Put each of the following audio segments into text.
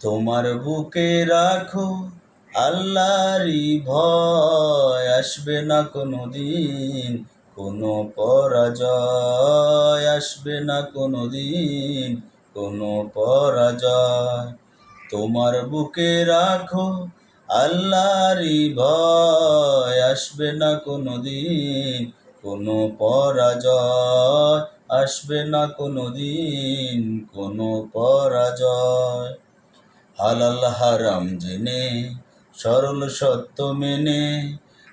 তোমার বুকে রাখো, আল্লাহরই ভয়। আসবে না কোনো দিন কোনো পরাজয়। আসবে না কোনো দিন কোনো পরাজয়। তোমার বুকে রাখো, আল্লাহরই ভয়। আসবে না কোনো দিন কোনো পরাজয়। আসবে না কোনো দিন কোনো পরাজয়। হালাল হারাম জেনে, সরল সত্য মেনে,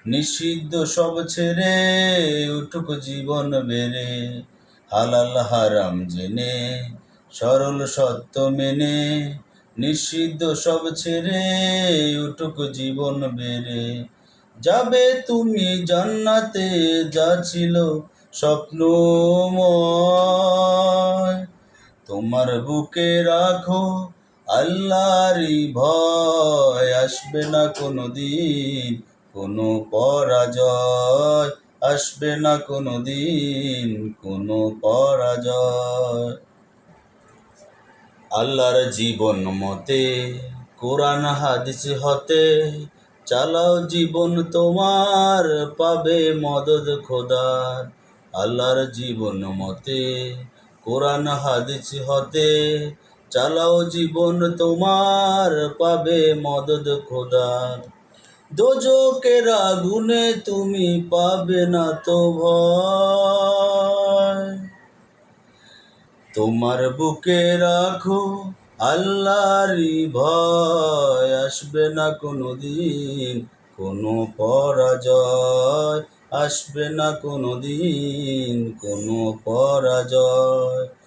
নিষিদ্ধ সব ছেড়ে উঠুক জীবন বেড়ে। হালাল হারাম জেনে, সরল সত্য মেনে, নিষিদ্ধ সব ছেড়ে উঠুক জীবন বেড়ে। যাবে তুমি জান্নাতে, যা ছিল স্বপ্নময় তোমার বুকে রাখো আল্লাহরই ভয় আসবে না কোনো দিন, কোনো পরাজয় আসবে না কোনো দিন, কোনো পরাজয়। আল্লাহর জীবন মতে, কোরআন হাদিস হতে, চালাও জীবন তোমার, পাবে মদদ খোদার। আল্লাহর জীবন মতে, কোরআন হাদিস হতে চালাও জীবন তোমার, পাবে মদদ খোদার দোজকের আগুনে তুমি পাবে না তো ভয়। তোমার বুকে রাখো আল্লাহরই ভয়, আসবে না কোনো দিন কোনো পরাজয়, আসবে না কোনো দিন কোনো পরাজয়।